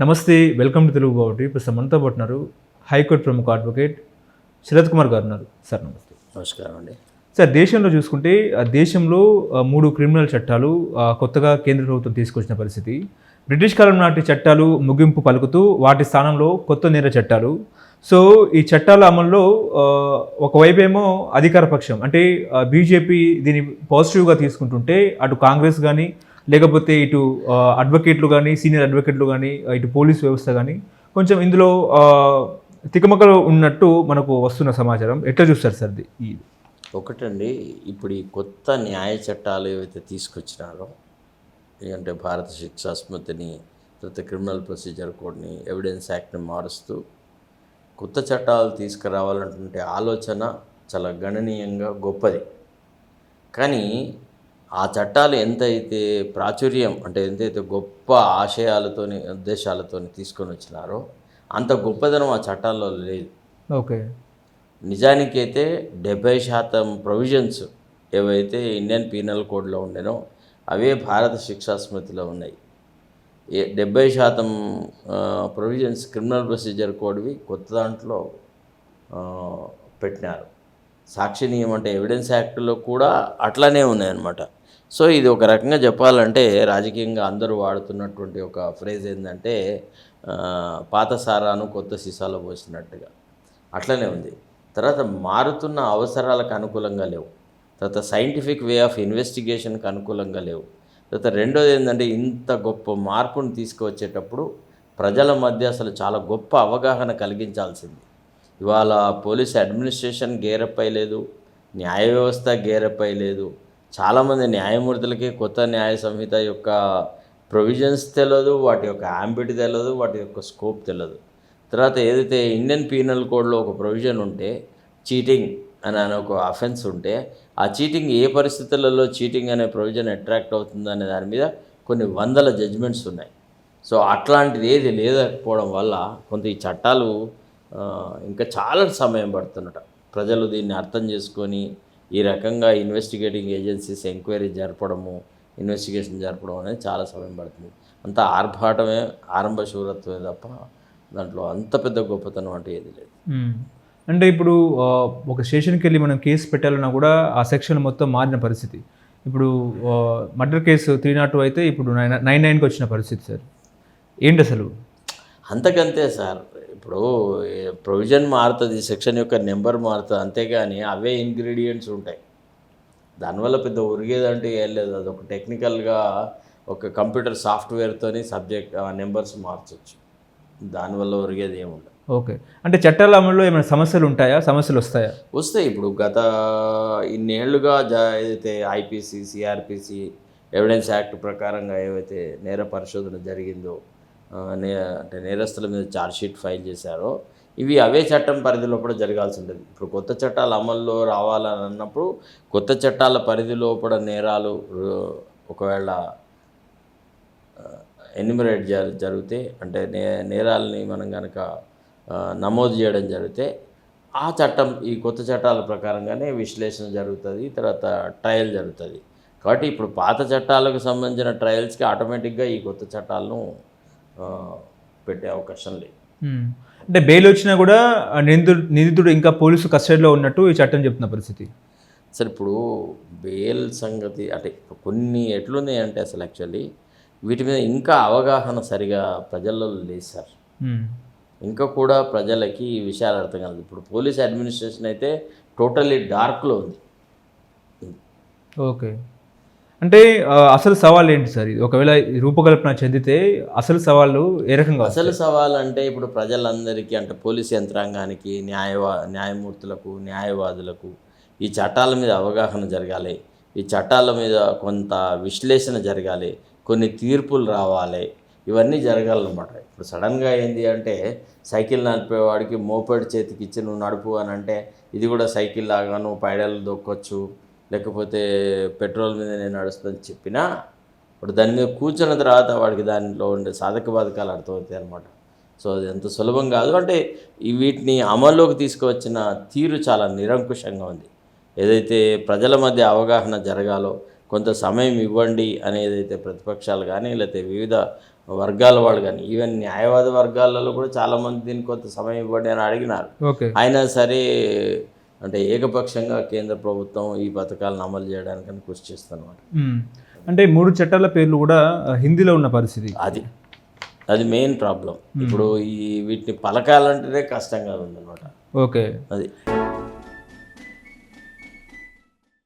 నమస్తే welcome to Telugu బాబు ఇప్పుడు మనతో పాటు ఉన్నారు. హైకోర్టు ప్రముఖ అడ్వకేట్ శరత్ కుమార్ గారు ఉన్నారు. సార్ నమస్తే. నమస్కారం అండి. సార్ దేశంలో చూసుకుంటే దేశంలో మూడు క్రిమినల్ చట్టాలు కొత్తగా కేంద్ర ప్రభుత్వం తీసుకొచ్చిన పరిస్థితి. బ్రిటిష్ కాలం నాటి చట్టాలు ముగింపు పలుకుతూ వాటి స్థానంలో కొత్త నేర చట్టాలు. సో ఈ చట్టాల అమల్లో ఒకవైపు ఏమో అధికార పక్షం అంటే బీజేపీ దీన్ని పాజిటివ్గా తీసుకుంటుంటే అటు కాంగ్రెస్ కానీ లేకపోతే ఇటు అడ్వకేట్లు కానీ సీనియర్ అడ్వకేట్లు కానీ ఇటు పోలీస్ వ్యవస్థ కానీ కొంచెం ఇందులో తికమకలు ఉన్నట్టు మనకు వస్తున్న సమాచారం ఎట్లా చూస్తారు సార్ ఇది? ఈ ఒకటండి ఇప్పుడు ఈ కొత్త న్యాయ చట్టాలు ఏవైతే తీసుకొచ్చినారో అంటే భారత శిక్షా స్మృతిని తర్వాత క్రిమినల్ ప్రొసీజర్ కోడ్ని ఎవిడెన్స్ యాక్ట్ని మారుస్తూ కొత్త చట్టాలు తీసుకురావాలంటుంటే ఆలోచన చాలా గణనీయంగా గొప్పది కానీ ఆ చట్టాలు ఎంతైతే ప్రాచుర్యం అంటే ఎంతైతే గొప్ప ఆశయాలతోని ఉద్దేశాలతోని తీసుకొని వచ్చినారో అంత గొప్పదనం ఆ చట్టాల్లో లేదు. ఓకే. నిజానికైతే డెబ్బై శాతం ప్రొవిజన్స్ ఏవైతే ఇండియన్ పీనల్ కోడ్లో ఉండేనో అవే భారత శిక్షా స్మృతిలో ఉన్నాయి. ఏ డెబ్బై శాతం ప్రొవిజన్స్ క్రిమినల్ ప్రొసీజర్ కోడ్వి కొత్త దాంట్లో పెట్టినారు. సాక్షి నియమం అంటే ఎవిడెన్స్ యాక్ట్లో కూడా అట్లానే ఉన్నాయన్నమాట. సో ఇది ఒక రకంగా చెప్పాలంటే రాజకీయంగా అందరూ వాడుతున్నటువంటి ఒక ఫ్రేజ్ ఏంటంటే పాత సారాను కొత్త సీసాలో పోసినట్టుగా. అట్లనే ఉంది. తర్వాత మారుతున్న అవసరాలకు అనుకూలంగా లేవు. తర్వాత సైంటిఫిక్ వే ఆఫ్ ఇన్వెస్టిగేషన్కి అనుకూలంగా లేవు. తర్వాత రెండోది ఏంటంటే ఇంత గొప్ప మార్పును తీసుకువచ్చేటప్పుడు ప్రజల మధ్య అసలు చాలా గొప్ప అవగాహన కలిగించాల్సింది. ఇవాళ పోలీస్ అడ్మినిస్ట్రేషన్ గేరప్ లేదు న్యాయ వ్యవస్థ గేరప్ లేదు చాలామంది న్యాయమూర్తులకి కొత్త న్యాయ సంహిత యొక్క ప్రొవిజన్స్ తెలియదు వాటి యొక్క ఆంబిట్ తెలియదు వాటి యొక్క స్కోప్ తెలియదు తర్వాత ఏదైతే ఇండియన్ పీనల్ కోడ్లో ఒక ప్రొవిజన్ ఉంటే చీటింగ్ అని అనే ఒక అఫెన్స్ ఉంటే ఆ చీటింగ్ ఏ పరిస్థితులలో చీటింగ్ అనే ప్రొవిజన్ అట్రాక్ట్ అవుతుంది అనే దాని మీద కొన్ని వందల జడ్జిమెంట్స్ ఉన్నాయి. సో అట్లాంటిది ఏది లేకపోవడం వల్ల కొంత ఈ చట్టాలు ఇంకా చాలా సమయం పడుతున్నట. ప్రజలు దీన్ని అర్థం చేసుకొని ఈ రకంగా ఇన్వెస్టిగేటింగ్ ఏజెన్సీస్ ఎంక్వైరీ జరపడము ఇన్వెస్టిగేషన్ జరపడం అనేది చాలా సమయం పడుతుంది. అంత ఆర్భాటమే ఆరంభ శూరత్వమే తప్ప దాంట్లో అంత పెద్ద గొప్పతనం అంటే ఏది లేదు. అంటే ఇప్పుడు ఒక స్టేషన్కి వెళ్ళి మనం కేసు పెట్టాలన్నా కూడా ఆ సెక్షన్ మొత్తం మారిన పరిస్థితి. ఇప్పుడు మర్డర్ కేసు త్రీ నాట్ అయితే ఇప్పుడు నైన్ నైన్ నైన్కి వచ్చిన పరిస్థితి సార్. ఏంటి అసలు? అంతకంతే సార్. ఇప్పుడు ప్రొవిజన్ మారుతుంది సెక్షన్ యొక్క నెంబర్ మారుతుంది అంతేగాని అవే ఇంగ్రీడియంట్స్ ఉంటాయి. దానివల్ల పెద్ద ఉరిగేదంటే ఏం లేదు. అది ఒక టెక్నికల్గా ఒక కంప్యూటర్ సాఫ్ట్వేర్తోని సబ్జెక్ట్ నెంబర్స్ మార్చవచ్చు దానివల్ల ఉరిగేది ఏముండదు ఓకే. అంటే చట్టాల అమల్లో ఏమైనా సమస్యలు ఉంటాయా? సమస్యలు వస్తాయా? వస్తాయి. ఇప్పుడు గత ఇన్నేళ్ళుగా జ ఏదైతే ఐపీసీ సిఆర్పిసి ఎవిడెన్స్ యాక్ట్ ప్రకారంగా ఏవైతే నేర పరిశోధన జరిగిందో నే అంటే నేరస్తుల మీద ఛార్జ్షీట్ ఫైల్ చేశారో ఇవి అవే చట్టం పరిధిలో కూడా జరగాల్సి ఉంటుంది. ఇప్పుడు కొత్త చట్టాలు అమల్లో రావాలని అన్నప్పుడు కొత్త చట్టాల పరిధి లోపల నేరాలు ఒకవేళ ఎన్యుమరేట్ జ జరిగితే అంటే నే నేరాలని మనం కనుక నమోదు చేయడం జరిగితే ఆ చట్టం ఈ కొత్త చట్టాల ప్రకారంగానే విశ్లేషణ జరుగుతుంది తర్వాత ట్రయల్ జరుగుతుంది. కాబట్టి ఇప్పుడు పాత చట్టాలకు సంబంధించిన ట్రయల్స్కి ఆటోమేటిక్గా ఈ కొత్త చట్టాలను పెట్టే అవకాశం లేదు. అంటే బెయిల్ వచ్చినా కూడా నిందితుడు నిందితుడు ఇంకా పోలీసు కస్టడీలో ఉన్నట్టు ఈ చట్టం చెప్తున్న పరిస్థితి. సరే ఇప్పుడు బెయిల్ సంగతి అంటే కొన్ని ఎట్లున్నాయి అంటే అసలు యాక్చువల్లీ వీటి మీద ఇంకా అవగాహన సరిగా ప్రజల్లో లేదు సార్. ఇంకా కూడా ప్రజలకి ఈ విషయాలు అర్థం కాలేదు. ఇప్పుడు పోలీస్ అడ్మినిస్ట్రేషన్ అయితే టోటల్లీ డార్క్లో ఉంది. ఓకే. అంటే అసలు సవాల్ ఏంటి సార్? ఇది ఒకవేళ రూపకల్పన చెందితే అసలు సవాళ్ళు ఏ రకంగా అసలు సవాల్ అంటే ఇప్పుడు ప్రజలందరికీ అంటే పోలీస్ యంత్రాంగానికి న్యాయవా న్యాయమూర్తులకు న్యాయవాదులకు ఈ చట్టాల మీద అవగాహన జరగాలి. ఈ చట్టాల మీద కొంత విశ్లేషణ జరగాలి. కొన్ని తీర్పులు రావాలి. ఇవన్నీ జరగాలన్నమాట. ఇప్పుడు సడన్గా ఏంది అంటే సైకిల్ నడిపేవాడికి మోపెడ్ చేతికి ఇచ్చి నువ్వు నడుపు అని అంటే ఇది కూడా సైకిల్ లాగా నువ్వు పైడలు దొక్కొచ్చు. లేకపోతే పెట్రోల్ మీద నేను నడుస్తుందని చెప్పినా ఇప్పుడు దాని మీద కూర్చున్న తర్వాత వాడికి దానిలో ఉండే సాధక బాధకాలు అర్థమవుతాయి అనమాట సో అది ఎంత సులభం కాదు. అంటే ఈ వీటిని అమల్లోకి తీసుకువచ్చిన తీరు చాలా నిరంకుశంగా ఉంది. ఏదైతే ప్రజల మధ్య అవగాహన జరగాలో కొంత సమయం ఇవ్వండి అనేది అయితే ప్రతిపక్షాలు కానీ లేకపోతే వివిధ వర్గాల వాళ్ళు కానీ ఈవెన్ న్యాయవాద వర్గాలలో కూడా చాలామంది దీనికి కొంత సమయం ఇవ్వండి అని అడిగినారు. అయినా సరే అంటే ఏకపక్షంగా కేంద్ర ప్రభుత్వం ఈ పథకాలను అమలు చేయడానికని కృషి చేస్తున్నమాట మ్మ్. అంటే మూడు చట్టాల పేర్లు కూడా హిందీలో ఉన్న పరిస్థితి. అది. అది మెయిన్ ప్రాబ్లం. ఇప్పుడు ఈ వీటిని పలకాలంటేనే కష్టంగా ఉందన్నమాట. ఓకే. అది.